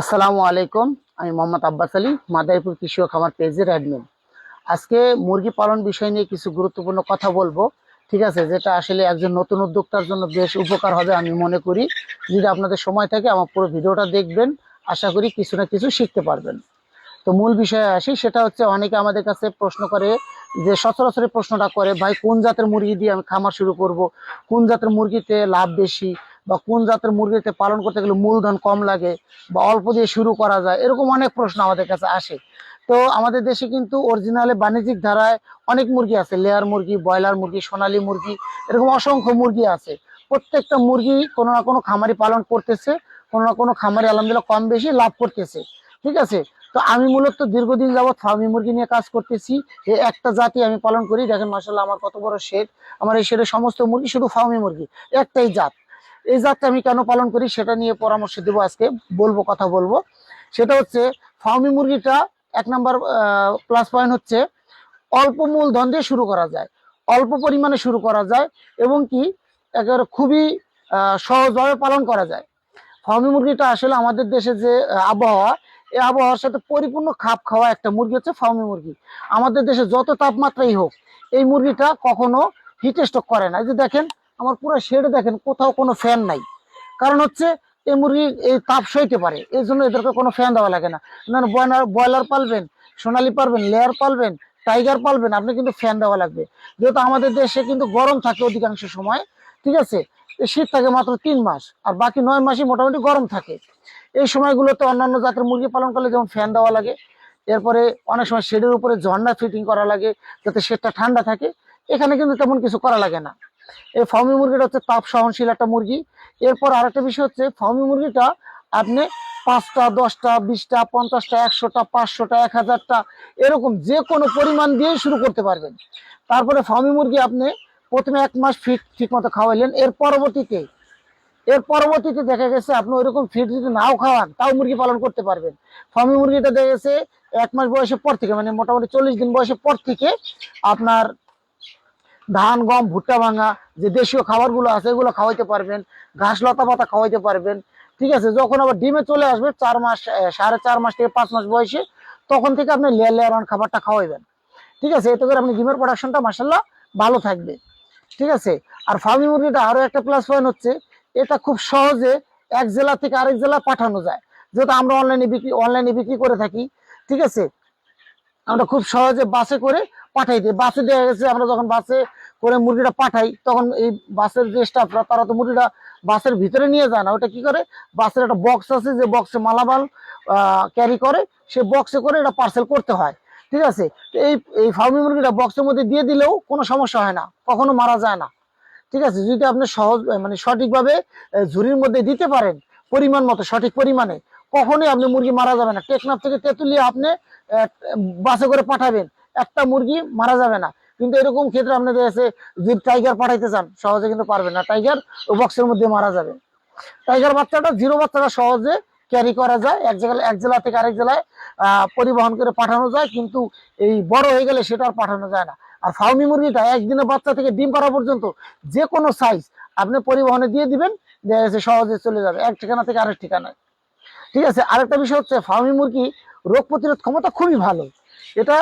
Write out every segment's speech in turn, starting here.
আসসালামু আলাইকুম, আমি মোহাম্মদ আব্বাস আলী, মাদারীপুর কৃষি ও খামার পেজের অ্যাডমিন। আজকে মুরগি পালন বিষয় নিয়ে কিছু গুরুত্বপূর্ণ কথা বলব, ঠিক আছে? যেটা আসলে একজন নতুন উদ্যোক্তার জন্য বেশ উপকার হবে আমি মনে করি। যদি আপনাদের সময় থাকে, আমার পুরো ভিডিওটা দেখবেন, আশা করি কিছু না কিছু শিখতে পারবেন। তো মূল বিষয়ে আসি, সেটা হচ্ছে অনেকে আমাদের কাছে প্রশ্ন করে যে সচরাচর এই প্রশ্নটা করে, ভাই, কোন জাতের মুরগি দিয়ে আমি খামার শুরু করব? কোন জাতের মুরগিতে লাভ বেশি? বা কোন জাতের মুরগিতে পালন করতে গেলে মূলধন কম লাগে বা অল্প দিয়ে শুরু করা যায়, এরকম অনেক প্রশ্ন আমাদের কাছে আসে। তো আমাদের দেশে কিন্তু অরিজিনালে বাণিজ্যিক ধারায় অনেক মুরগি আছে লেয়ার মুরগি ব্রয়লার মুরগি, সোনালী মুরগি, এরকম অসংখ্য মুরগি আছে। প্রত্যেকটা মুরগি কোনো না কোনো খামারি পালন করতেছে, কোনো না কোনো খামারি আলহামদুলিল্লাহ কম বেশি লাভ করতেছে, ঠিক আছে? তো আমি মূলত দীর্ঘদিন যাবৎ ফার্মি মুরগি নিয়ে কাজ করতেছি এই একটা জাতি আমি পালন করি। দেখেন মাসাল্লাহ আমার কত বড় শেড আমার এই শেডের সমস্ত মুরগি শুধু ফার্মি মুরগি, একটাই জাত। এই জাতটা আমি কেন পালন করি সেটা নিয়ে পরামর্শ দেবো আজকে, বলব, কথা বলব। সেটা হচ্ছে, ফার্মি মুরগিটা এক নাম্বার প্লাস পয়েন্ট হচ্ছে, অল্প মূলধন দিয়ে শুরু করা যায়, অল্প পরিমাণে শুরু করা যায় এবং কি একেবারে খুবই সহজভাবে পালন করা যায়। ফার্মি মুরগিটা আসলে আমাদের দেশে যে আবহাওয়া, এই আবহাওয়ার সাথে পরিপূর্ণ খাপ খাওয়া একটা মুরগি হচ্ছে ফার্মি মুরগি। আমাদের দেশে যত তাপমাত্রাই হোক, এই মুরগিটা কখনো হিট স্ট্রোক করে না। যে দেখেন আমার পুরো শেডে দেখেন কোথাও কোনো ফ্যান নাই। কারণ হচ্ছে এই মুরগি এই তাপ সইতে পারে, এই জন্য এদেরকে কোনো ফ্যান দেওয়া লাগে না। ব্রয়লার ব্রয়লার পালবেন, সোনালি পালবেন লেয়ার পালবেন টাইগার পালবেন, আপনি কিন্তু ফ্যান দেওয়া লাগবে। যেহেতু আমাদের দেশে কিন্তু গরম থাকে অধিকাংশ সময়, ঠিক আছে? শীত থাকে মাত্র তিন মাস, আর বাকি নয় মাসই মোটামুটি গরম থাকে। এই সময়গুলোতে অন্যান্য জাতের মুরগি পালন করলে যেমন ফ্যান দেওয়া লাগে, এরপরে অনেক সময় শেডের উপরে ঝর্ণা ফিটিং করা লাগে, যাতে শেডটা ঠান্ডা থাকে, এখানে কিন্তু তেমন কিছু করা লাগে না। এই ফার্মি মুরগিটা হচ্ছে তাপ সহনশীল একটা মুরগি। এরপর আরেকটা বিষয় হচ্ছে ফার্মি মুরগিটা আপনি পাঁচটা, দশটা, বিশটা, পঞ্চাশটা, একশোটা, পাঁচশোটা এক হাজারটা এরকম যে কোনো পরিমাণ দিয়েই শুরু করতে পারবেন। তারপরে ফার্মি মুরগি আপনি প্রথমে এক মাস ফিট ঠিক মতো খাওয়াইলেন। এর পরবর্তীতে এর পরবর্তীতে দেখা গেছে আপনি ওইরকম ফিট যদি নাও খাওয়ান, তাও মুরগি পালন করতে পারবেন। ফার্মি মুরগিটা দেখা গেছে এক মাস বয়সের পর থেকে মানে মোটামুটি চল্লিশ দিন বয়সের পর থেকে আপনার ধান, গম, ভুট্টা ভাঙা, যে দেশীয় খাবারগুলো আছে, এগুলো খাওয়াইতে পারবেন, ঘাস লতা পাতা খাওয়াইতে পারবেন। ঠিক আছে? যখন আবার ডিমে চলে আসবে, চার মাস সাড়ে চার মাস থেকে পাঁচ মাস বয়সে, তখন থেকে আপনি লেয়ার লেয়ার খাবারটা খাওয়াইবেন। ঠিক আছে? এতে করে আপনি ডিমের প্রোডাকশনটা মাসাল্লাহ ভালো থাকবে। ঠিক আছে? আর ফার্মি মুরগিটা আরও একটা প্লাস পয়েন্ট হচ্ছে, এটা খুব সহজে এক জেলা থেকে আরেক জেলা পাঠানো যায়। যেহেতু আমরা অনলাইনে বিক্রি অনলাইনে বিক্রি করে থাকি। ঠিক আছে? আমরা খুব সহজে বাসে করে পাঠাই দিই। বাসে দেওয়া গেছে আমরা যখন বাসে করে মুরগিটা পাঠাই, তখন এই বাসের যে স্টাফরা তারা তো মুরগিটা বাসের ভিতরে নিয়ে যায় না। ওটা কি করে? বাসের একটা বক্স আছে যে বক্সে মালামাল ক্যারি করে, সে বক্সে করে এটা পার্সেল করতে হয়। ঠিক আছে? এই এই ফার্মি মুরগিটা বক্সের মধ্যে দিয়ে দিলেও কোনো সমস্যা হয় না। কখনো মারা যায় না। ঠিক আছে? যদি আপনি সহজ মানে সঠিকভাবে ঝুড়ির মধ্যে দিতে পারেন, পরিমাণ মতো, সঠিক পরিমাণে, কখনোই আপনি মুরগি মারা যাবে না। টেকনাফ থেকে তেঁতুলিয়া আপনি বাসে করে পাঠাবেন। একটা মুরগি মারা যাবে না। কিন্তু এরকম ক্ষেত্রে আপনাদের এসে যদি টাইগার পাঠাইতে চান, সহজে কিন্তু পারবেন না। টাইগার ও বক্সের মধ্যে মারা যাবে। টাইগার বাচ্চাটা জিরো বাচ্চাটা সহজে ক্যারি করা যায়। এক জায়গায়, এক জেলা থেকে আরেক জেলায় পরিবহন করে পাঠানো যায়। কিন্তু এই বড় হয়ে গেলে সেটা আর পাঠানো যায় না। আর ফার্মি মুরগিটা একদিনের বাচ্চা থেকে ডিম পাড়া পর্যন্ত যে কোনো সাইজ আপনি পরিবহনে দিয়ে দিবেন, দেখা সহজে চলে যাবে। এক ঠিকানা থেকে আরেক ঠিকানায়। ঠিক আছে? আরেকটা বিষয় হচ্ছে ফার্মি মুরগি রোগ প্রতিরোধ ক্ষমতা খুবই ভালো। এটা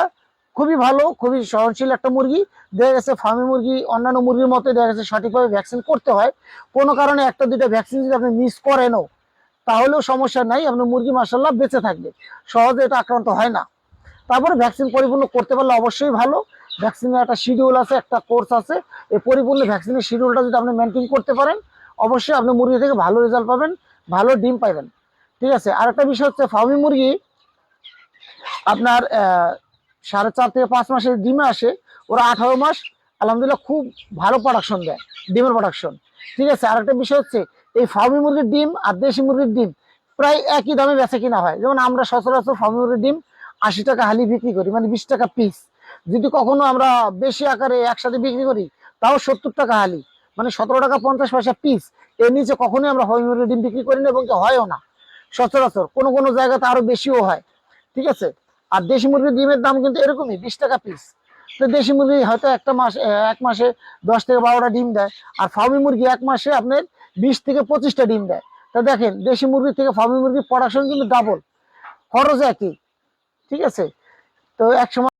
খুবই ভালো, খুবই সহনশীল একটা মুরগি। দেখা গেছে ফার্মি মুরগি, অন্যান্য মুরগির মতো দেখা গেছে সঠিকভাবে ভ্যাকসিন করতে হয়। কোনো কারণে একটা, দুইটা ভ্যাকসিন যদি আপনি মিস করেনও, তাহলেও সমস্যা নাই, আপনার মুরগি মাসাল্লাহ বেঁচে থাকবে। সহজে এটা আক্রান্ত হয় না। তারপরে ভ্যাকসিন পরিপূর্ণ করতে পারলে অবশ্যই ভালো। ভ্যাকসিনের একটা শিডিউল আছে, একটা কোর্স আছে। এই পরিপূর্ণ ভ্যাকসিনের শিডিউলটা যদি আপনি মেনটেন করতে পারেন, অবশ্যই আপনি মুরগি থেকে ভালো রেজাল্ট পাবেন, ভালো ডিম পাবেন ঠিক আছে? আর একটা বিষয় হচ্ছে ফার্মি মুরগি আপনার সাড়ে চার থেকে পাঁচ মাসের ডিমে আসে, ওরা আঠারো মাস, আলহামদুলিল্লাহ খুব ভালো প্রোডাকশন দেয়, ডিমের প্রোডাকশন ঠিক আছে আর একটা বিষয় হচ্ছে, এই ফার্মি মুরগির ডিম আর দেশি মুরগির ডিম প্রায় একই দামে বেচা কিনা হয়। যেমন আমরা সচরাচর ফার্মি মুরগির ডিম আশি টাকা হালি বিক্রি করি মানে বিশ টাকা পিস যদি কখনো আমরা বেশি আকারে একসাথে বিক্রি করি, তাও সত্তর টাকা হালি মানে সতেরো টাকা পঞ্চাশ পয়সা পিস এর নিচে কখনোই আমরা ফার্মি মুরগির ডিম বিক্রি করি না এবং হয়ও না। সচরাচর কোনো কোনো জায়গাতে আরও বেশিও হয়। ঠিক আছে আর দেশি মুরগির ডিমের দাম কিন্তু এরকমই, বিশ টাকা পিস তো দেশি মুরগি হয়তো একটা মাস এক মাসে দশ থেকে বারোটা ডিম দেয়, আর ফার্মি মুরগি এক মাসে আপনার বিশ থেকে পঁচিশটা ডিম দেয়। তা দেখেন, দেশি মুরগির থেকে ফার্মি মুরগির প্রোডাকশন কিন্তু ডাবল খরচ একই, ঠিক আছে? তো এক সময়